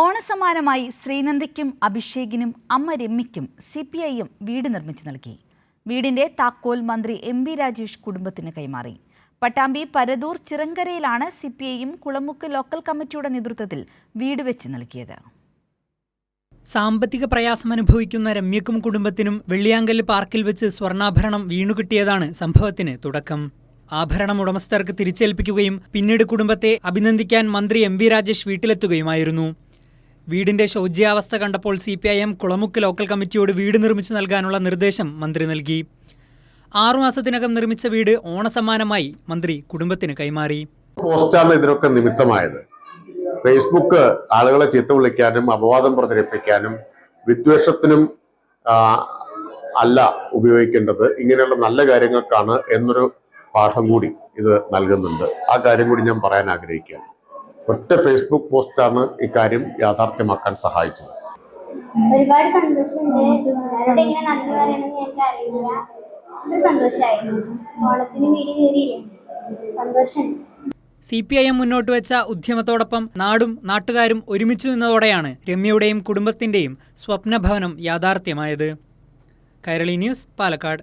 ഓണസമ്മാനമായി ശ്രീനന്ദയ്ക്കും അഭിഷേകിനും അമ്മ രമ്യയ്ക്കും C P ഐയും വീട് നിർമ്മിച്ചു നൽകി. വീടിന്റെ താക്കോൽ മന്ത്രി എം വി രാജേഷ് കുടുംബത്തിന് കൈമാറി. പട്ടാമ്പി പരതൂർ ചിറങ്കരയിലാണ് സി പി ഐയും കുളമുക്ക് ലോക്കൽ കമ്മിറ്റിയുടെ നേതൃത്വത്തിൽ വീട് വെച്ച് നൽകിയത്. സാമ്പത്തിക പ്രയാസം അനുഭവിക്കുന്ന രമ്യക്കും കുടുംബത്തിനും വെള്ളിയാങ്കൽ പാർക്കിൽ വെച്ച് സ്വർണാഭരണം വീണുകിട്ടിയതാണ് സംഭവത്തിന് തുടക്കം. ആഭരണം ഉടമസ്ഥർക്ക് തിരിച്ചേൽപ്പിക്കുകയും പിന്നീട് കുടുംബത്തെ അഭിനന്ദിക്കാൻ മന്ത്രി എം വി രാജേഷ് വീട്ടിലെത്തുകയുമായിരുന്നു. വീടിന്റെ ശോച്യാവസ്ഥ കണ്ടപ്പോൾ C P I M Kulamukku local കമ്മിറ്റിയോട് വീട് നിർമ്മിച്ചു നൽകാനുള്ള നിർദ്ദേശം മന്ത്രി നൽകി. ആറുമാസത്തിനകം നിർമ്മിച്ച വീട് ഓണസമ്മാനമായി മന്ത്രി കുടുംബത്തിന് കൈമാറി. പോസ്റ്റാണ് ഇതിനൊക്കെ നിമിത്തമായത്. ഫേസ്ബുക്ക് ആളുകളെ ചീത്ത വിളിക്കാനും അപവാദം പ്രചരിപ്പിക്കാനും വിദ്വേഷത്തിനും അല്ല ഉപയോഗിക്കേണ്ടത് ഇങ്ങനെയുള്ള നല്ല കാര്യങ്ങൾക്കാണ് എന്നൊരു പാഠം കൂടി ഇത് നൽകുന്നുണ്ട്. ആ കാര്യം കൂടി ഞാൻ പറയാൻ ആഗ്രഹിക്കുകയാണ്. ഒറ്റ ഫേസ്ബുക്ക് പോസ്റ്റാണ് ഇക്കാര്യം യാഥാർത്ഥ്യമാക്കാൻ സഹായിച്ചത്. ഒരുപാട് സന്തോഷമുണ്ട്. ആരോട് എങ്ങനെ നന്ദി പറയണമെന്ന് എനിക്ക് അറിയില്ല. ഇത് സന്തോഷമായിരുന്നു. ഓണത്തിന് വീട് കയറിയില്ലേ? സന്തോഷം സി പി ഐ എം മുന്നോട്ട് വെച്ച ഉദ്യമത്തോടൊപ്പം നാടും നാട്ടുകാരും ഒരുമിച്ചു നിന്നതോടെയാണ് രമ്യയുടെയും കുടുംബത്തിന്റെയും സ്വപ്നഭവനം യാഥാർത്ഥ്യമായത്. കൈരളി ന്യൂസ് പാലക്കാട്.